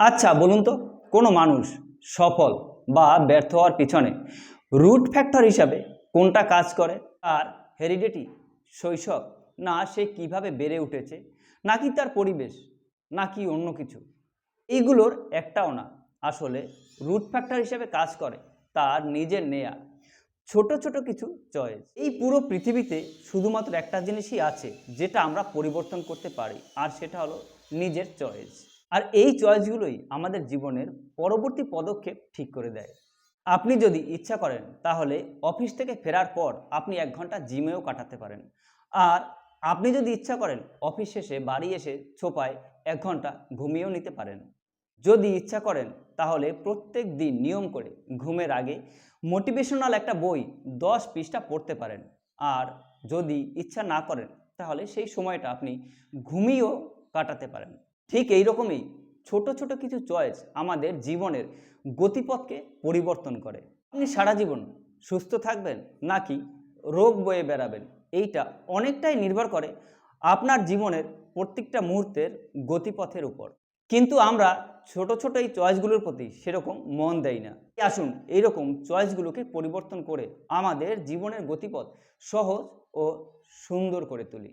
আচ্ছা বলুন তো, কোনো মানুষ সফল বা ব্যর্থ হওয়ার পিছনে রুট ফ্যাক্টর হিসাবে কোনটা কাজ করে? আর হেরিডিটি শৈশব, না সে কীভাবে বেড়ে উঠেছে? নাকি তার পরিবেশ, নাকি অন্য কিছু? এইগুলোর একটাও না, আসলে রুট ফ্যাক্টর হিসেবে কাজ করে তার নিজের নেয়া। ছোট ছোট কিছু চয়েস এই পুরো পৃথিবীতে শুধুমাত্র একটা জিনিসই আছে, যেটা আমরা পরিবর্তন করতে পারি, আর সেটা হলো নিজের চয়েস আর এই চয়েসগুলোই আমাদের জীবনের পরবর্তী পদক্ষেপ ঠিক করে দেয়। আপনি যদি ইচ্ছা করেন, তাহলে অফিস থেকে ফেরার পর আপনি এক ঘণ্টা জিমেও কাটাতে পারেন। আর আপনি যদি ইচ্ছা করেন, অফিস শেষে বাড়ি এসে ছোপায় এক ঘণ্টা ঘুমিয়েও নিতে পারেন। যদি ইচ্ছা করেন, তাহলে প্রত্যেক দিন নিয়ম করে ঘুমের আগে মোটিভেশনাল একটা বই দশ পৃষ্ঠা পড়তে পারেন। আর যদি ইচ্ছা না করেন, তাহলে সেই সময়টা আপনি ঘুমিয়েও কাটাতে পারেন। ঠিক এই রকমই ছোট ছোট কিছু চয়েস আমাদের জীবনের গতিপথকে পরিবর্তন করে। আপনি সারা জীবন সুস্থ থাকবেন নাকি রোগ বয়ে বেড়াবেন? এইটা অনেকটাই নির্ভর করে আপনার জীবনের প্রত্যেকটা মুহূর্তের গতিপথের উপর। কিন্তু আমরা ছোট ছোট এই চয়েসগুলোর প্রতি সেরকম মন দেই না। আসুন এইরকম চয়েসগুলোকে পরিবর্তন করে আমাদের জীবনের গতিপথ সহজ ও সুন্দর করে তুলি।